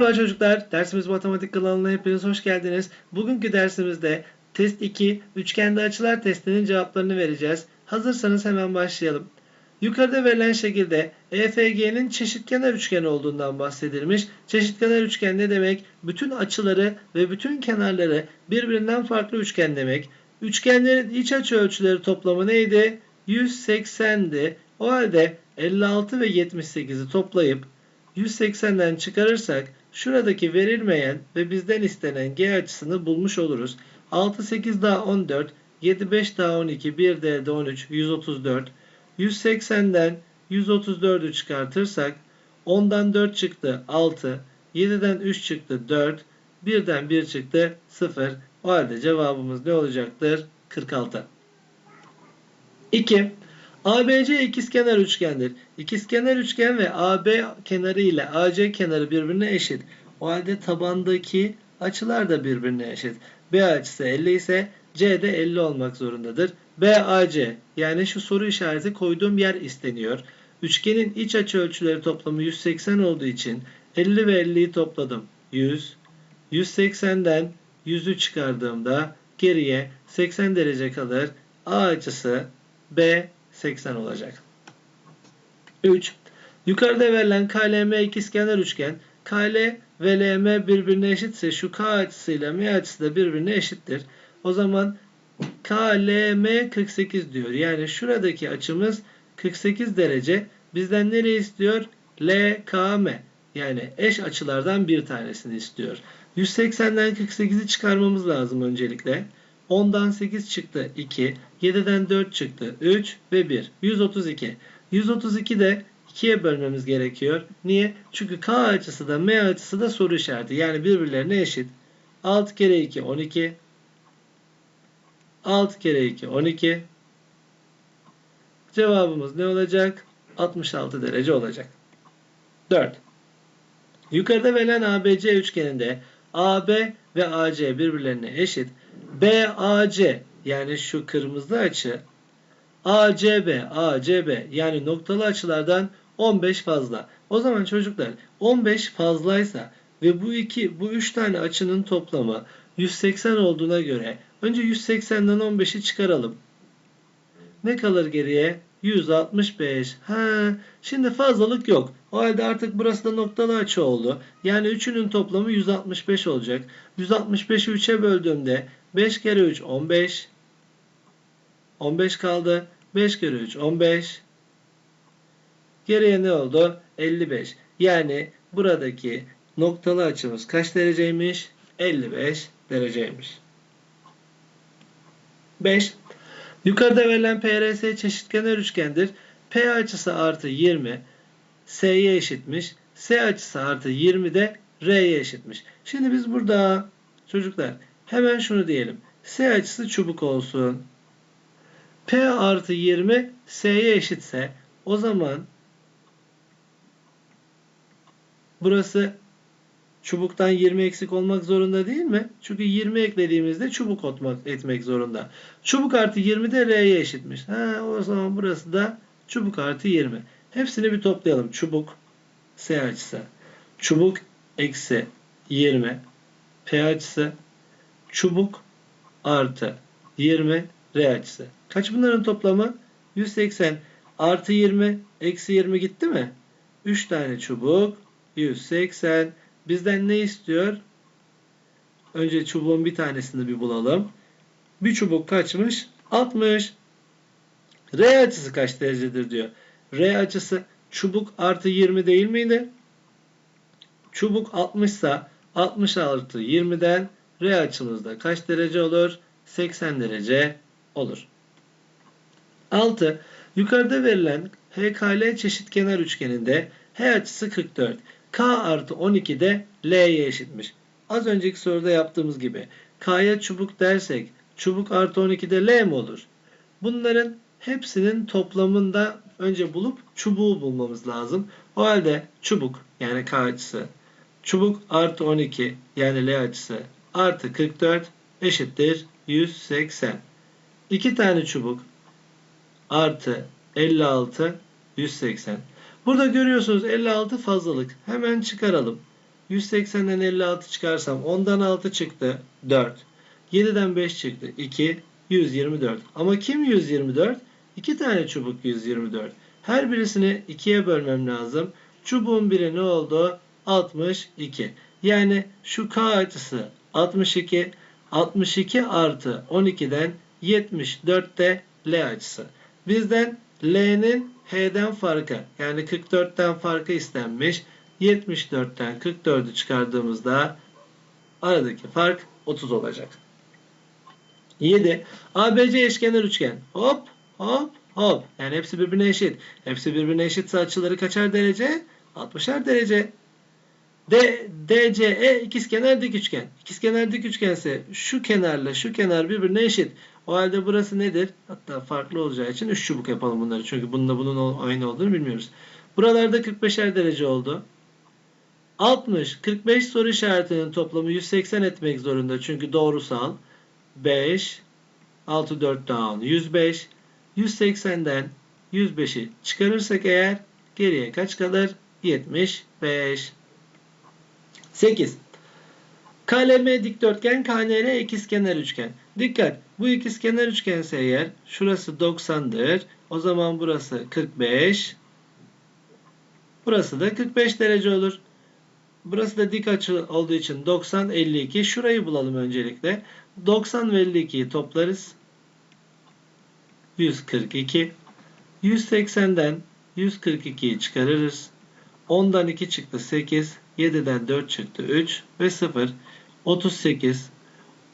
Merhaba çocuklar, dersimiz matematik kanalına hepiniz hoş geldiniz. Bugünkü dersimizde test 2, üçgende açılar testinin cevaplarını vereceğiz. Hazırsanız hemen başlayalım. Yukarıda verilen şekilde EFG'nin çeşitkenar üçgen olduğundan bahsedilmiş. Çeşitkenar üçgen ne demek? Bütün açıları ve bütün kenarları birbirinden farklı üçgen demek. Üçgenlerin iç açı ölçüleri toplamı neydi? 180'di. O halde 56 ve 78'i toplayıp 180'den çıkarırsak şuradaki verilmeyen ve bizden istenen G açısını bulmuş oluruz. 6 8 daha 14, 7 5 daha 12, 1 de 13, 134. 180'den 134'ü çıkartırsak 10'dan 4 çıktı 6, 7'den 3 çıktı 4, 1'den 1 çıktı 0. O halde cevabımız ne olacaktır? 46. 2. ABC ikizkenar üçgendir. İkizkenar üçgen ve AB kenarı ile AC kenarı birbirine eşit. O halde tabandaki açılar da birbirine eşit. B açısı 50 ise C de 50 olmak zorundadır. BAC yani şu soru işareti koyduğum yer isteniyor. Üçgenin iç açı ölçüleri toplamı 180 olduğu için 50 ve 50'yi topladım. 100. 180'den 100'ü çıkardığımda geriye 80 derece kalır. A açısı B 80 olacak. 3. Yukarıda verilen KLM ikizkenar üçgen KL ve LM birbirine eşitse şu K açısıyla M açısı da birbirine eşittir. O zaman KLM 48 diyor. Yani şuradaki açımız 48 derece. Bizden nereyi istiyor? LKM. Yani eş açılardan bir tanesini istiyor. 180'den 48'i çıkarmamız lazım öncelikle. 10'dan 8 çıktı 2. 7'den 4 çıktı 3 ve 1. 132. 132 de 2'ye bölmemiz gerekiyor. Niye? Çünkü K açısı da M açısı da soru işareti. Yani birbirlerine eşit. 6 kere 2 12. 6 kere 2 12. Cevabımız ne olacak? 66 derece olacak. 4. Yukarıda verilen ABC üçgeninde AB ve AC birbirlerine eşit. BAC yani şu kırmızı açı ACB, ACB yani noktalı açılardan 15 fazla. O zaman çocuklar 15 fazlaysa ve bu iki bu üç tane açının toplamı 180 olduğuna göre önce 180'den 15'i çıkaralım. Ne kalır geriye? 165. Ha, şimdi fazlalık yok. O halde artık burası da noktalı açı oldu. Yani üçünün toplamı 165 olacak. 165'i 3'e böldüğümde 5 kere 3 15. 15 kaldı. 5 kere 3 15. Geriye ne oldu? 55. Yani buradaki noktalı açımız kaç dereceymiş? 55 dereceymiş. 5. Yukarıda verilen PRS çeşitkenar üçgendir. P açısı artı 20 S'ye eşitmiş. S açısı artı 20 de R'ye eşitmiş. Şimdi biz burada çocuklar hemen şunu diyelim. S açısı çubuk olsun. P artı 20 S'ye eşitse o zaman burası çubuktan 20 eksik olmak zorunda değil mi? Çünkü 20 eklediğimizde çubuk etmek zorunda. Çubuk artı 20 de R'ye eşitmiş. Ha, o zaman burası da çubuk artı 20. Hepsini bir toplayalım. Çubuk S açısı. Çubuk eksi 20 P açısı. Çubuk artı 20 R açısı. Kaç bunların toplamı? 180 artı 20 eksi 20 gitti mi? 3 tane çubuk 180 bizden ne istiyor? Önce çubuğun bir tanesini bir bulalım. Bir çubuk kaçmış? 60. R açısı kaç derecedir diyor. R açısı çubuk artı 20 değil miydi? Çubuk 60 ise 60 artı 20'den R açımızda kaç derece olur? 80 derece olur. 6. Yukarıda verilen HKL çeşitkenar üçgeninde H açısı 44. K artı 12 de L'ye eşitmiş. Az önceki soruda yaptığımız gibi K'ya çubuk dersek çubuk artı 12 de L mi olur? Bunların hepsinin toplamında önce bulup çubuğu bulmamız lazım. O halde çubuk yani K açısı çubuk artı 12 yani L açısı artı 44 eşittir 180. 2 tane çubuk artı 56 180. Burada görüyorsunuz 56 fazlalık. Hemen çıkaralım. 180'den 56 çıkarsam 10'dan 6 çıktı 4. 7'den 5 çıktı 2. 124. Ama kim 124? İki tane çubuk 124. Her birisini ikiye bölmem lazım. Çubuğun biri ne oldu? 62. Yani şu K açısı 62. 62 artı 12'den 74 de L açısı. Bizden L'nin H'den farkı yani 44'ten farkı istenmiş. 74'ten 44'ü çıkardığımızda aradaki fark 30 olacak. 7. ABC eşkenar üçgen. Hop hop hop. Yani hepsi birbirine eşit. Hepsi birbirine eşitse açıları kaçar derece? 60'ar derece. D, DCE ikizkenar dik üçgen. İkizkenar dik üçgense şu kenarla şu kenar birbirine eşit. O halde burası nedir? Hatta farklı olacağı için 3 çubuk yapalım bunları. Çünkü bununla bunun aynı olduğunu bilmiyoruz. Buralarda 45'er derece oldu. 60, 45 soru işaretinin toplamı 180 etmek zorunda. Çünkü doğrusal. 5, 6, 4 daha 10, 105. 180'den 105'i çıkarırsak eğer geriye kaç kalır? 75. 8. KLM dikdörtgen, KNR ikizkenar üçgen. Dikkat! Bu ikizkenar üçgense eğer şurası 90'dır. O zaman burası 45. Burası da 45 derece olur. Burası da dik açı olduğu için 90, 52. Şurayı bulalım öncelikle. 90 ve 52'yi toplarız. 142. 180'den 142'yi çıkarırız. 10'dan 2 çıktı 8. 7'den 4 çıktı 3 ve 0. 38.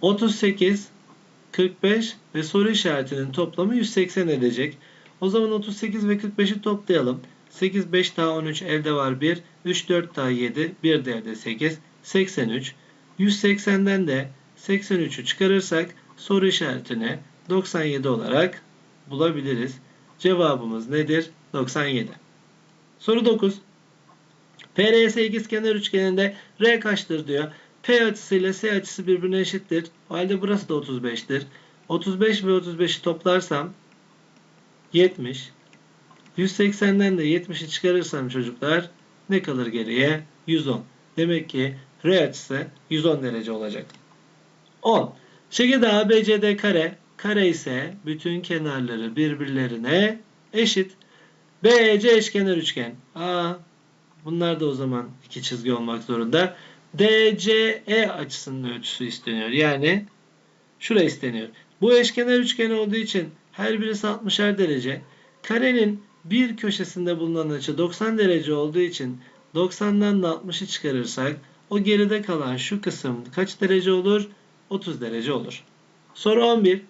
38 45 ve soru işaretinin toplamı 180 edecek. O zaman 38 ve 45'i toplayalım. 8, 5 daha 13 elde var 1. 3, 4 daha 7. 1 de elde 8. 83. 180'den de 83'ü çıkarırsak soru işaretini 97 olarak bulabiliriz. Cevabımız nedir? 97. Soru 9. PRS ikizkenar üçgeninde R kaçtır diyor. P açısıyla S açısı birbirine eşittir. O halde burası da 35'tir. 35 ve 35'i toplarsam 70. 180'den de 70'i çıkarırsam çocuklar ne kalır geriye? 110. Demek ki R açısı 110 derece olacak. 10. Şekilde ABCD kare, kare ise bütün kenarları birbirlerine eşit. BEC eşkenar üçgen. Aa, bunlar da o zaman iki çizgi olmak zorunda. DCE açısının ölçüsü isteniyor. Yani şurası isteniyor. Bu eşkenar üçgen olduğu için her birisi 60'er derece. Karenin bir köşesinde bulunan açı 90 derece olduğu için 90'dan da 60'ı çıkarırsak o geride kalan şu kısım kaç derece olur? 30 derece olur. Soru 11.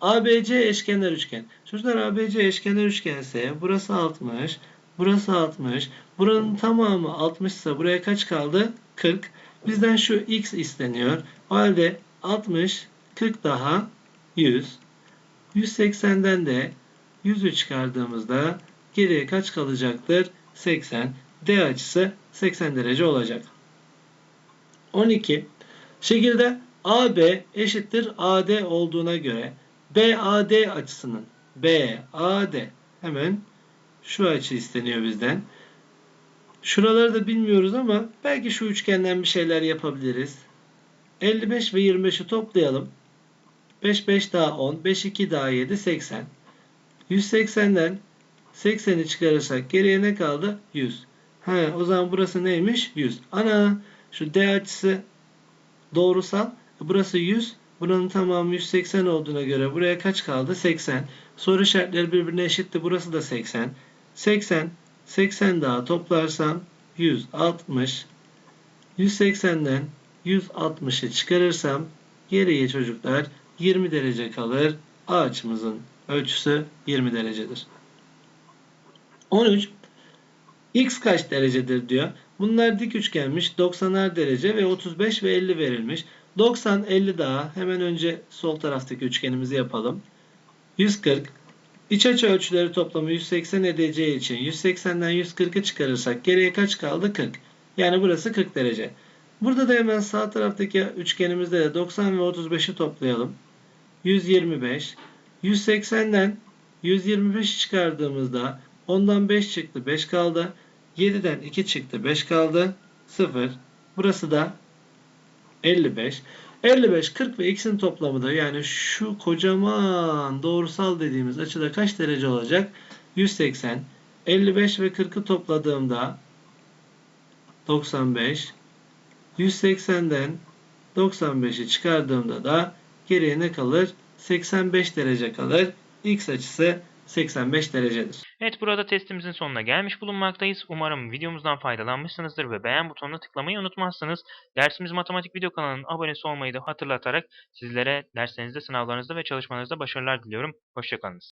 ABC eşkenar üçgen. Çocuklar ABC eşkenar üçgense burası 60, burası 60. Buranın tamamı 60 ise buraya kaç kaldı? 40. Bizden şu x isteniyor. O halde 60, 40 daha 100. 180'den de 100'ü çıkardığımızda geriye kaç kalacaktır? 80. D açısı 80 derece olacak. 12. Şekilde AB eşittir AD olduğuna göre BAD açısının BAD hemen şu açı isteniyor bizden. Şuraları da bilmiyoruz ama belki şu üçgenden bir şeyler yapabiliriz. 55 ve 25'i toplayalım. 5 5 daha 10, 5 2 daha 7 80. 180'den 80'i çıkarırsak geriye ne kaldı? 100. He, o zaman burası neymiş? 100. Ana şu D açısı doğrusal. Burası 100. Buranın tamamı 180 olduğuna göre buraya kaç kaldı? 80. Soru işaretleri birbirine eşitti. Burası da 80. 80. 80 daha toplarsam 160. 180'den 160'ı çıkarırsam geriye çocuklar 20 derece kalır. A açımızın ölçüsü 20 derecedir. 13. X kaç derecedir diyor. Bunlar dik üçgenmiş. 90'ar derece ve 35 ve 50 verilmiş. 90, 50 daha. Hemen önce sol taraftaki üçgenimizi yapalım. 140. İç açı ölçüleri toplamı 180 edeceği için 180'den 140'ı çıkarırsak geriye kaç kaldı? 40. Yani burası 40 derece. Burada da hemen sağ taraftaki üçgenimizde de 90 ve 35'i toplayalım. 125. 180'den 125'i çıkardığımızda 10'dan 5 çıktı 5 kaldı. 7'den 2 çıktı 5 kaldı. 0. Burası da 55. 55, 40 ve x'in toplamı da yani şu kocaman doğrusal dediğimiz açıda kaç derece olacak? 180. 55 ve 40'ı topladığımda 95. 180'den 95'i çıkardığımda da geriye ne kalır? 85 derece kalır. X açısı 85 derecedir. Evet burada testimizin sonuna gelmiş bulunmaktayız. Umarım videomuzdan faydalanmışsınızdır ve beğen butonuna tıklamayı unutmazsınız. Dersimiz Matematik Video kanalının abonesi olmayı da hatırlatarak sizlere derslerinizde, sınavlarınızda ve çalışmalarınızda başarılar diliyorum. Hoşçakalınız.